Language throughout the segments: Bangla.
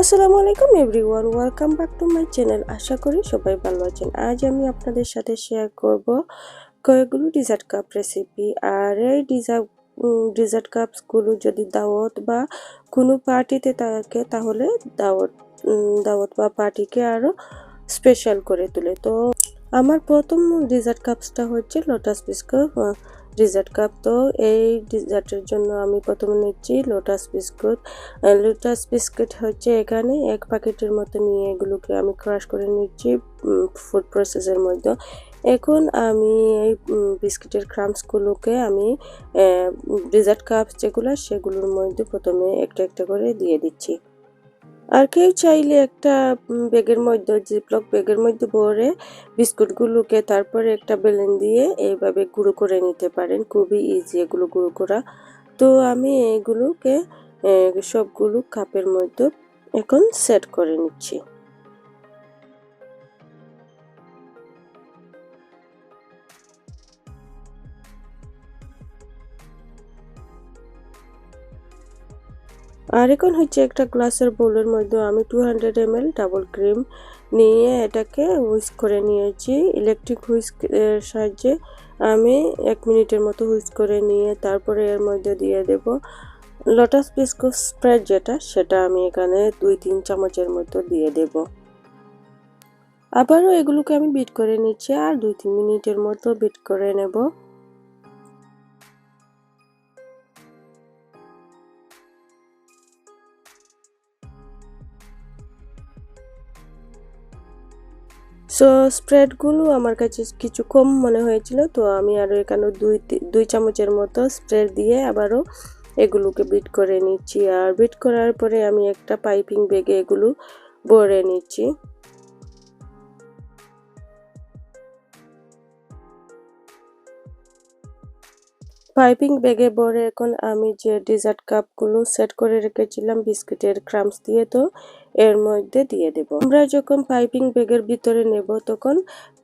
আসসালামু আলাইকুম everyone. Welcome back to my channel আশা করি সবাই ভালো আছেন। আজ আমি আপনাদের সাথে শেয়ার করব কয়েকগুলো ডিজার্ট কাপ রেসিপি আর এই ডিজার্ট ডিজার্ট কাপসগুলো যদি দাওয়াত বা কোনো পার্টিতে থাকে, তাহলে দাওয়াত দাওয়াত বা পার্টিকে আরও স্পেশাল করে তোলে। তো আমার প্রথম ডিজার্ট কাপসটা হচ্ছে লোটাস বিস্কুট ডিজার্ট কাপ তো এই ডিজার্টের জন্য আমি প্রথমে নিচ্ছি লোটাস বিস্কুট লোটাস বিস্কুট হচ্ছে এখানে এক প্যাকেটের মতো নিয়ে এগুলোকে আমি ক্রাশ করে নিচ্ছি ফুড প্রসেসের মধ্যে। এখন আমি এই বিস্কিটের ক্রামসগুলোকে আমি ডিজার্ট কাপ যেগুলো সেগুলোর মধ্যে প্রথমে একটা একটা করে দিয়ে দিচ্ছি। আর কেউ চাইলে একটা ব্যাগের মধ্যে, জিপলক ব্যাগের মধ্যে ভরে বিস্কুটগুলোকে তারপরে একটা বেলেন দিয়ে এইভাবে গুঁড়ো করে নিতে পারেন। খুবই ইজি এগুলো গুঁড়ো করা। তো আমি এইগুলোকে সবগুলো কাপের মধ্যে এখন সেট করে নিচ্ছি। আর এখন হচ্ছে একটা গ্লাসের বোলের মধ্যে আমি two hundred M L double cream নিয়ে এটাকে হুইস্ক করে নিয়েছি। ইলেকট্রিক হুইস্ক এর সাহায্যে আমি এক মিনিটের মতো হুইস্ক করে নিয়ে তারপরে এর মধ্যে দিয়ে দেব লটাস বিস্কুট স্প্রেড যেটা, সেটা আমি এখানে দুই তিন চামচের মতো দিয়ে দেব। আবারও এগুলোকে আমি বিট করে নিচ্ছি আর দুই তিন মিনিটের মতো বিট করে নেব। সো স্প্রেডগুলো আমার কাছে কিছু কম মনে হয়েছিল, তো আমি আরও এখানে দুই দুই চামচের মতো স্প্রেড দিয়ে আবারও এগুলোকে বিট করে নিচ্ছি। আর বিট করার পরে আমি একটা পাইপিং ব্যাগে এগুলো ভরে নিচ্ছি। পাইপিং ব্যাগে ভরে এখন আমি যে ডিজার্ট কাপগুলো সেট করে রেখেছিলাম, বিস্কিটের ক্রামস দিয়ে, তো এর মধ্যে দিয়ে দেব। আমরা যখন পাইপিং ব্যাগের ভিতরে নেব, তখন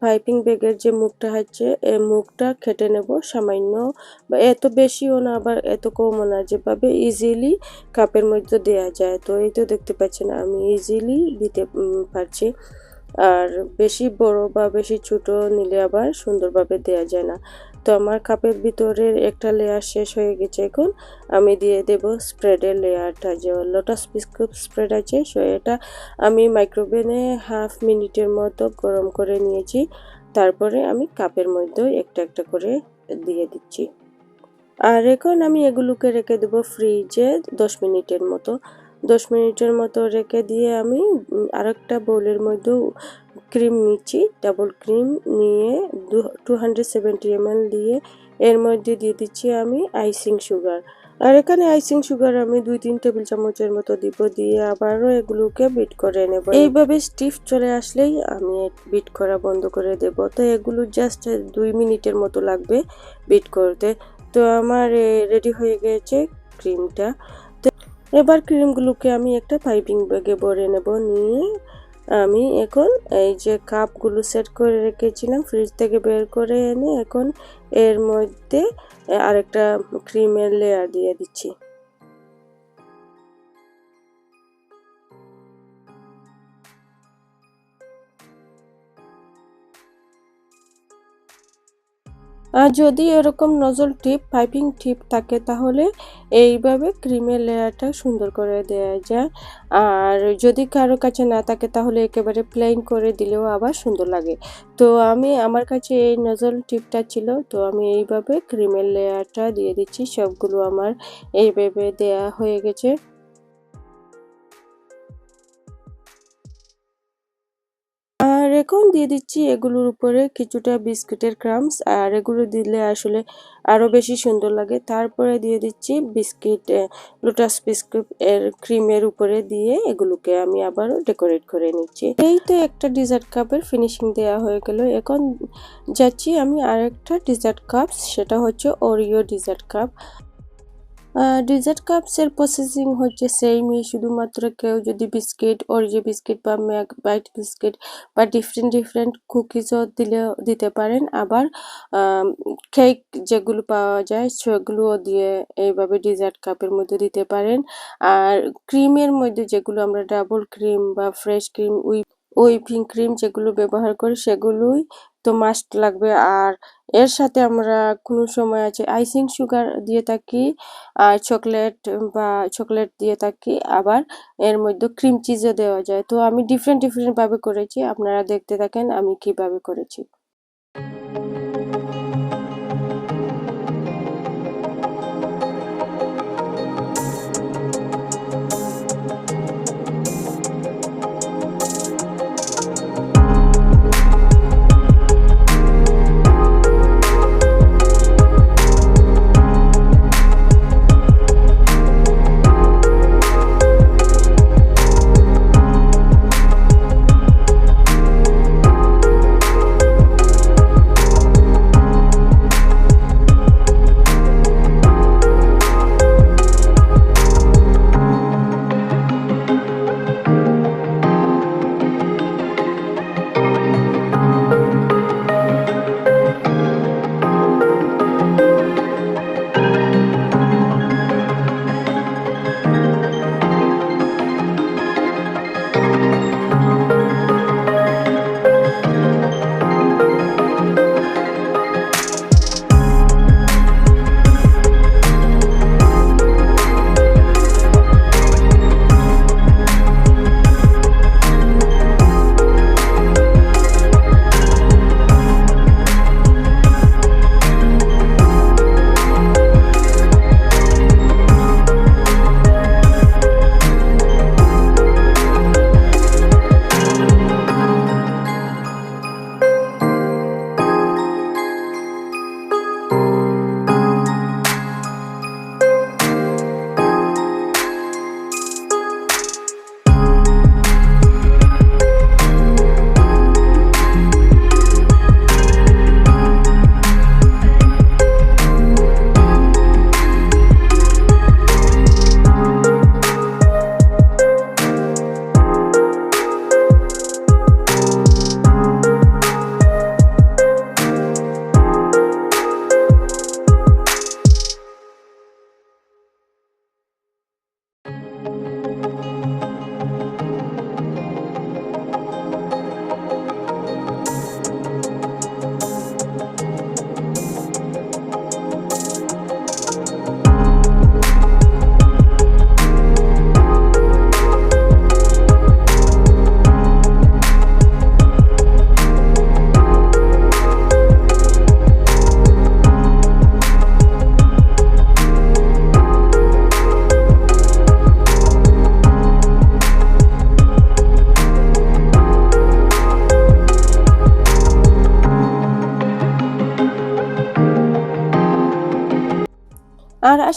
পাইপিং ব্যাগের যে মুখটা হচ্ছে এই মুখটা কেটে নেব সামান্য। বা এত বেশিও না, আবার এত কমও না, যেভাবে ইজিলি কাপের মধ্যে দেওয়া যায়। তো এই তো দেখতে পাচ্ছেন, আমি ইজিলি দিতে পারছি। আর বেশি বড় বা বেশি ছোট নিলে আবার সুন্দরভাবে দেওয়া যায় না। তো আমার কাপের ভিতরের একটা লেয়ার শেষ হয়ে গেছে এখন। আমি দিয়ে দেব স্প্রেডের লেয়ারটা যে লোটাস বিস্কুট স্প্রেড আছে সো এটা আমি মাইক্রোওভেনে হাফ মিনিটের মতো গরম করে নিয়েছি। তারপরে আমি কাপের মধ্যে একটা একটা করে দিয়ে দিচ্ছি। আর এখন আমি এগুলোকে রেখে দেবো ফ্রিজে দশ মিনিটের মতো। দশ মিনিটের মতো রেখে দিয়ে আমি আরেকটা বোলের মধ্যে ক্রিম নিচ্ছি ডাবল ক্রিম নিয়ে টু হান্ড্রেড সেভেন্টি এমএল দিয়ে এর মধ্যে দিয়ে দিচ্ছি আমি আইসিং সুগার আর এখানে আইসিং সুগার আমি দুই, তিন টেবিল চামচের মতো দিব দিয়ে আবারও এগুলোকে বিট করে নেব। এইভাবে স্টিফ চলে আসলেই আমি বিট করা বন্ধ করে দেব। তো এগুলো জাস্ট দুই মিনিটের মতো লাগবে বিট করতে। তো আমার রেডি হয়ে গেছে ক্রিমটা তো এবার ক্রিমগুলোকে আমি একটা পাইপিং ব্যাগে ভরে নেব। নিয়ে আমি এখন এই যে কাপগুলো সেট করে রেখেছিলাম ফ্রিজ থেকে বের করে এনে এখন এর মধ্যে আরেকটা ক্রিমের লেয়ার দিয়ে দিচ্ছি। যদি এরকম নজল টিপ, পাইপিং টিপ থাকে, তাহলে এইভাবে ক্রিমের লেয়ারটা সুন্দর করে দেওয়া যায়। আর যদি কারও কাছে না থাকে, তাহলে একেবারে প্লেন করে দিলেও আবার সুন্দর লাগে। তো আমি, আমার কাছে এই নজল টিপটা ছিল, তো আমি এইভাবে ক্রিমের লেয়ারটা দিয়ে দিচ্ছি, সবগুলো আমার এইভাবে দেয়া হয়ে গেছে। আর এখন দিয়ে দিচ্ছি এগুলোর উপরে কিছুটা বিস্কুটের ক্রামস, আর এগুলো দিলে আসলে আরও বেশি সুন্দর লাগে। তারপরে দিয়ে দিচ্ছি বিস্কিট লোটাস বিস্কুট এর ক্রিমের উপরে দিয়ে এগুলোকে আমি আবারও ডেকোরেট করে নিচ্ছি। এই তো একটা ডিজার্ট কাপের ফিনিশিং দেওয়া হয়ে গেল। এখন যাচ্ছি আমি আরেকটা ডিজার্ট কাপ সেটা হচ্ছে ওরিও ডিজার্ট কাপ ডিজার্ট কাপসের প্রসেসিং হচ্ছে সেইমই শুধুমাত্র কেউ যদি বিস্কিট ওরিও বিস্কিট বা ম্যাক বাইট বিস্কিট বা ডিফারেন্ট ডিফারেন্ট কুকিজও দিলে, দিতে পারেন। আবার কেক যেগুলো পাওয়া যায় সেগুলোও দিয়ে এইভাবে ডিজার্ট কাপের মধ্যে দিতে পারেন। আর ক্রিমের মধ্যে যেগুলো আমরা ডাবল ক্রিম বা fresh cream whip whipping cream যেগুলো ব্যবহার করি সেগুলোই তো মাস্ট লাগবে। আর এর সাথে আমরা কোনো সময় আছে আইসিং সুগার দিয়ে থাকি, আর চকলেট বা চকলেট দিয়ে থাকি, আবার এর মধ্যে ক্রিম চিজও দেওয়া যায়। তো আমি ডিফারেন্ট ডিফারেন্টভাবে করেছি, আপনারা দেখতে থাকেন আমি কীভাবে করেছি।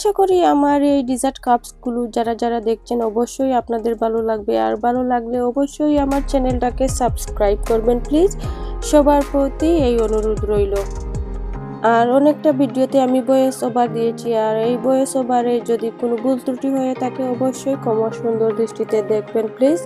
আশা করি আমার এই ডিজার্ট কাপসগুলো যারা যারা দেখছেন অবশ্যই আপনাদের ভালো লাগবে। আর ভালো লাগলে অবশ্যই আমার চ্যানেলটাকে সাবস্ক্রাইব করবেন প্লিজ সবার প্রতি এই অনুরোধ রইল। আর অনেকটা ভিডিওতে আমি ভয়েস ওভার দিয়েছি। আর এই ভয়েস ওভারে যদি কোনো ভুল ত্রুটি হয়ে থাকে অবশ্যই ক্ষমা সুন্দর দৃষ্টিতে দেখবেন প্লিজ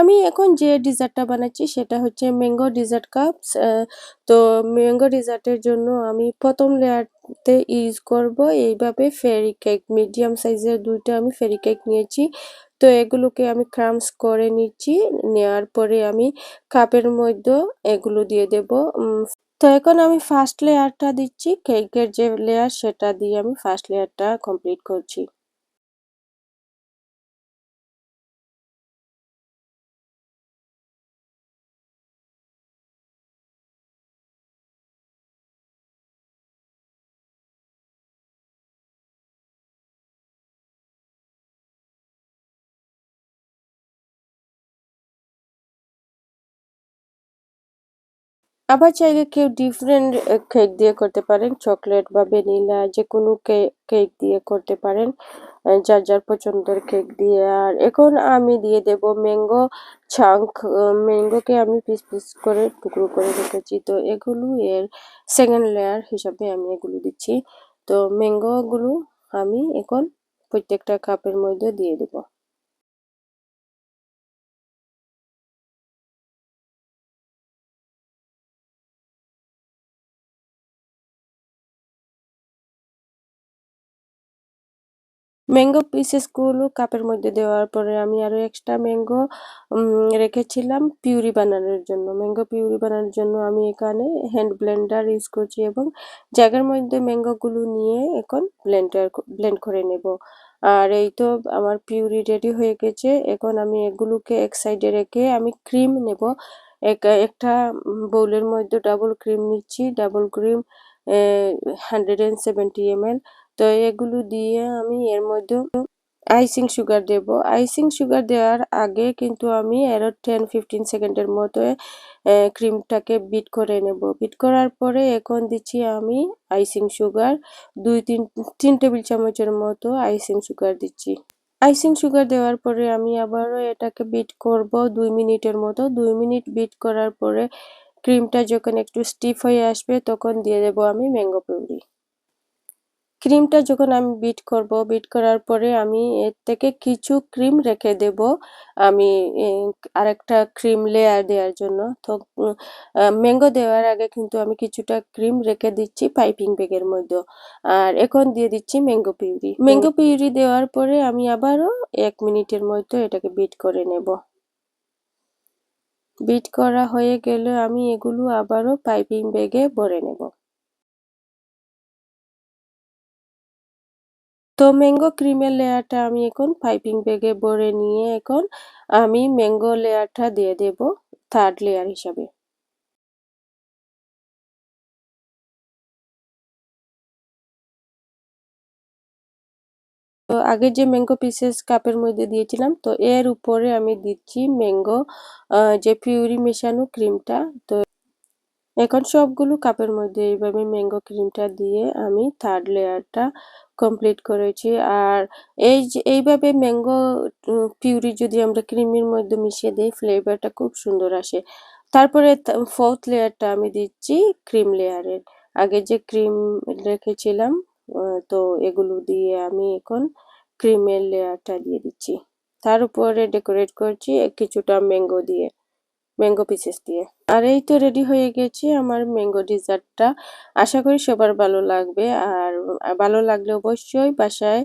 আমি এখন যে ডিজার্টটা বানাচ্ছি সেটা হচ্ছে ম্যাঙ্গো ডিজার্ট কাপস তো ম্যাঙ্গো ডিজার্টের জন্য আমি প্রথম লেয়ারতে ইউজ করব। এইভাবে ফেরি কেক মিডিয়াম সাইজের দুইটা আমি ফেরি কেক নিয়েছি। তো এগুলোকে আমি ক্রামস করে নিচ্ছি নেওয়ার পরে আমি কাপের মধ্যে এগুলো দিয়ে দেব। তো এখন আমি ফার্স্ট লেয়ারটা দিচ্ছি কেকের যে লেয়ার সেটা দিয়ে আমি ফার্স্ট লেয়ারটা কমপ্লিট করছি। আবার চাইলে কেউ ডিফারেন্ট কেক দিয়ে করতে পারেন চকলেট বা ভ্যানিলা যে কোনো কেক দিয়ে করতে পারেন যার যার পছন্দের কেক দিয়ে। আর এখন আমি দিয়ে দেব ম্যাঙ্গো ছাঙ্ক ম্যাঙ্গোকে আমি পিস পিস করে, টুকরো করে রেখেছি। তো এগুলো এর সেকেন্ড লেয়ার হিসাবে আমি এগুলো দিচ্ছি। তো ম্যাঙ্গোগুলো আমি এখন প্রত্যেকটা কাপের মধ্যে দিয়ে দেবো। ম্যাঙ্গো পিসেসগুলো কাপের মধ্যে দেওয়ার পরে আমি আরও এক্সট্রা ম্যাঙ্গো রেখেছিলাম পিউরি বানানোর জন্য। ম্যাঙ্গো পিউরি বানানোর জন্য আমি এখানে হ্যান্ড ব্লেন্ডার ইউজ করছি এবং জায়গার মধ্যে ম্যাঙ্গোগুলো নিয়ে এখন ব্লেন্ডার ব্লেন্ড করে নেব। আর এই তো আমার পিউরি রেডি হয়ে গেছে। এখন আমি এগুলোকে এক সাইডে রেখে আমি ক্রিম নেব। এক, একটা বোলের মধ্যে ডাবল ক্রিম নিচ্ছি। Double cream hundred and seventy ML তো এগুলো দিয়ে আমি এর মধ্যে আইসিং সুগার দেব। আইসিং সুগার দেওয়ার আগে কিন্তু আমি আরও টেন ফিফটিন সেকেন্ডের মতো ক্রিমটাকে বিট করে নেব। বিট করার পরে এখন দিচ্ছি আমি আইসিং সুগার দুই, তিন তিন টেবিল চামচের মতো আইসিং সুগার দিচ্ছি। আইসিং সুগার দেওয়ার পরে আমি আবারও এটাকে বিট করব দুই মিনিটের মতো। দুই মিনিট বিট করার পরে ক্রিমটা যখন একটু স্টিফ হয়ে আসবে, তখন দিয়ে দেব আমি ম্যাঙ্গো পিউরি ক্রিমটা যখন আমি বিট করব বিট করার পরে আমি এর থেকে কিছু ক্রিম রেখে দেব। আমি আরেকটা ক্রিম লেয়ার দেওয়ার জন্য। তো ম্যাঙ্গো দেওয়ার আগে কিন্তু আমি কিছুটা ক্রিম রেখে দিচ্ছি পাইপিং ব্যাগের মধ্যে। আর এখন দিয়ে দিচ্ছি ম্যাঙ্গো পিউরি। ম্যাঙ্গো পিউরি দেওয়ার পরে আমি আবারও এক মিনিটের মধ্যে এটাকে বিট করে নেব। বিট করা হয়ে গেলে আমি এগুলো আবারও পাইপিং ব্যাগে ভরে নেব। তো ম্যাঙ্গো ক্রিমের লেয়ারটা আমি এখন পাইপিং ব্যাগে ভরে নিয়ে এখন আমি ম্যাঙ্গো লেয়ারটা দিয়ে দেব থার্ড লেয়ার হিসাবে। তো আগে যে ম্যাঙ্গো পিসেস কাপের মধ্যে দিয়েছিলাম, তো এর উপরে আমি দিচ্ছি ম্যাঙ্গো যে পিউরি মেশানো ক্রিমটা তো এখন সবগুলো কাপের মধ্যে এইভাবে ম্যাঙ্গো ক্রিমটা দিয়ে আমি থার্ড লেয়ারটা কমপ্লিট করেছি। আর এই যে, এইভাবে ম্যাঙ্গো পিউরি যদি আমরা ক্রিমের মধ্যে মিশিয়ে দিই ফ্লেভারটা খুব সুন্দর আসে। তারপরে ফোর্থ লেয়ারটা আমি দিচ্ছি ক্রিম লেয়ারের আগে যে ক্রিম রেখেছিলাম তো এগুলো দিয়ে আমি এখন ক্রিমের লেয়ারটা দিয়ে দিচ্ছি। তার উপরে ডেকোরেট করছি কিছুটা ম্যাঙ্গো দিয়ে। ম্যাঙ্গো পিসেস দিয়ে। আর এই তো রেডি হয়ে গেছে আমার ম্যাঙ্গো ডিজার্টটা আশা করি সবার ভালো লাগবে। আর ভালো লাগলে অবশ্যই বাসায়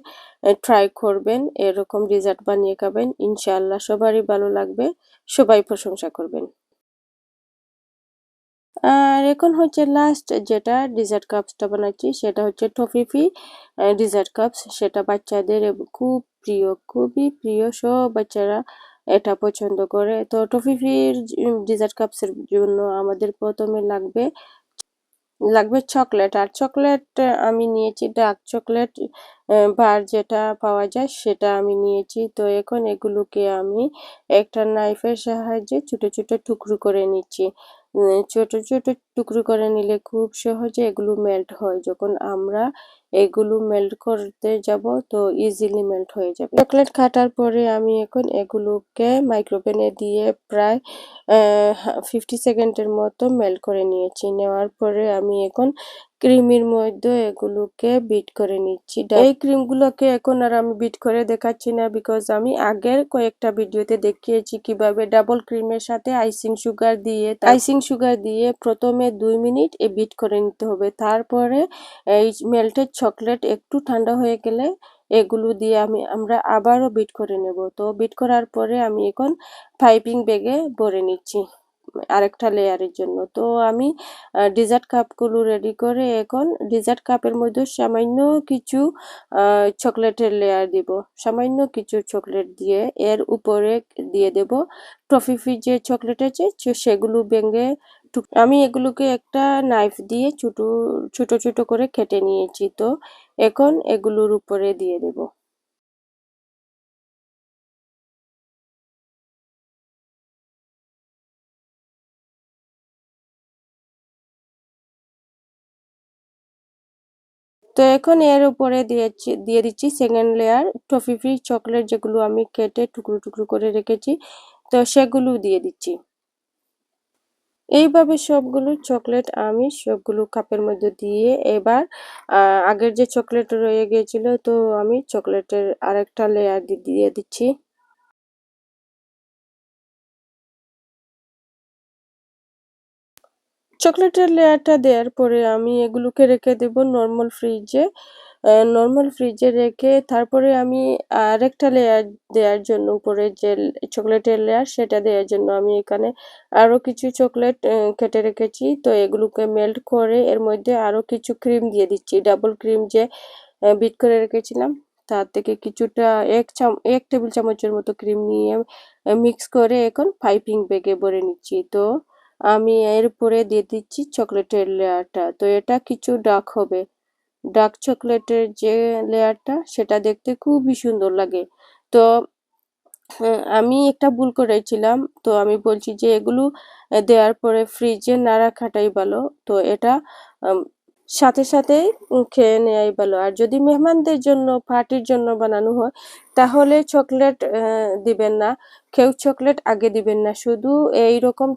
ট্রাই করবেন। এরকম ডিজার্ট বানিয়ে খাবেন। ইনশাআল্লাহ সবারই ভালো লাগবে। সবাই প্রশংসা করবেন। আর এখন হচ্ছে লাস্ট যেটা ডিজার্ট কাপসটা বানাচ্ছি, সেটা হচ্ছে টফিফি ডিজার্ট কাপস সেটা বাচ্চাদের খুব প্রিয়, খুবই প্রিয় সব বাচ্চারা এটা পছন্দ করে। তো টফিফির ডিজার্ট কাপসের জন্য আমাদের প্রথমে লাগবে লাগবে চকলেট। আর চকলেট আমি নিয়েছি ডার্ক চকলেট বার যেটা পাওয়া যায় সেটা আমি নিয়েছি। তো এখন এগুলোকে আমি একটা নাইফের সাহায্যে ছোটো ছোটো টুকরো করে নিচ্ছি। ছোট ছোট টুকরো করে নিলে খুব সহজে এগুলো মেল্ট হয়। যখন আমরা এগুলো মেল্ট করতে যাব, তো ইজিলি মেল্ট হয়ে যাবে। চকলেট কাটার পরে আমি এখন এগুলোকে মাইক্রোওভেনে দিয়ে প্রায় ফিফটি সেকেন্ডের মতো মেল্ট করে নিয়েছি। নেওয়ার পরে আমি এখন ক্রিমের মধ্যে এগুলোকে বিট করে নিচ্ছি। এই ক্রিমগুলোকে এখন আর আমি বিট করে দেখাচ্ছি না বিকজ আমি আগের কয়েকটা ভিডিওতে দেখিয়েছি কীভাবে ডাবল ক্রিমের সাথে আইসিং সুগার দিয়ে আইসিং সুগার দিয়ে প্রথমে দুই মিনিট এ বিট করে নিতে হবে। তারপরে এই মেল্টেড চকলেট একটু ঠান্ডা হয়ে গেলে এগুলো দিয়ে আমি, আমরা আবারও বিট করে নেব। তো বিট করার পরে আমি এখন পাইপিং ব্যাগে ভরে নিচ্ছি আরেকটা লেয়ারের জন্য। তো আমি ডিজার্ট কাপগুলো রেডি করে এখন ডিজার্ট কাপের মধ্যে সামান্য কিছু চকলেটের লেয়ার দিব। সামান্য কিছু চকলেট দিয়ে এর উপরে দিয়ে দেব। টফি ফি যে চকলেট আছে সেগুলো ভেঙে আমি এগুলোকে একটা নাইফ দিয়ে ছোট ছোট ছোট করে কেটে নিয়েছি। তো এখন এগুলোর উপরে দিয়ে দেব। তো এখন এর উপরে দিয়েছি, দিয়ে দিচ্ছি second layer toffee free chocolate যেগুলো আমি কেটে টুকরো টুকরো করে রেখেছি। তো সেগুলো দিয়ে দিচ্ছি। এইভাবে সবগুলো চকলেট আমি সবগুলো কাপের মধ্যে দিয়ে এবার আগের যে চকলেট রয়ে গিয়েছিল, তো আমি চকলেটের আরেকটা লেয়ার দিয়ে দিচ্ছি। চকলেটের লেয়ারটা দেওয়ার পরে আমি এগুলোকে রেখে দেব নর্মাল ফ্রিজে নর্মাল ফ্রিজে রেখে তারপরে আমি আরেকটা লেয়ার দেওয়ার জন্য উপরে যে চকলেটের লেয়ার সেটা দেওয়ার জন্য আমি এখানে আরও কিছু চকলেট কেটে রেখেছি। তো এগুলোকে মেল্ট করে এর মধ্যে আরও কিছু ক্রিম দিয়ে দিচ্ছি। ডাবল ক্রিম যে বিট করে রেখেছিলাম, তার থেকে কিছুটা এক চাম, এক টেবিল চামচের মতো ক্রিম নিয়ে মিক্স করে এখন পাইপিং ব্যাগে ভরে নিচ্ছি। তো আমি এর উপরে দিয়ে দিচ্ছি চকলেটের লেয়ারটা তো এটা কিছু ডাক হবে। ডার্ক চকলেটের যে লেয়ারটা, সেটা দেখতে খুবই সুন্দর লাগে। তো আমি একটা ভুল করেছিলাম। তো আমি বলছি যে, এগুলো দেওয়ার পরে ফ্রিজে না রাখাটাই ভালো। তো এটা সাথে সাথেই খেয়ে নেওয়াই ভালো। আর যদি মেহমানদের জন্য পার্টির জন্য বানানো হয়, তাহলে চকলেট দিবেন না। কেউ চকলেট আগে দিবেন না। শুধু এই রকম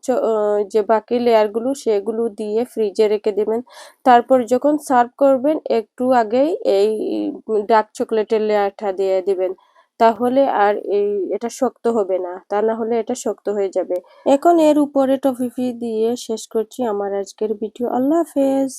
যে বাকি লেয়ারগুলো সেগুলো দিয়ে ফ্রিজে রেখে দেবেন। তারপর যখন সার্ভ করবেন, একটু আগেই এই ডার্ক চকলেটের লেয়ারটা দিয়ে দিবেন। তাহলে আর এই, এটা শক্ত হবে না। তা না হলে এটা শক্ত হয়ে যাবে। এখন এর উপরে টফিফি দিয়ে শেষ করছি আমার আজকের ভিডিও আল্লাহ হাফেজ।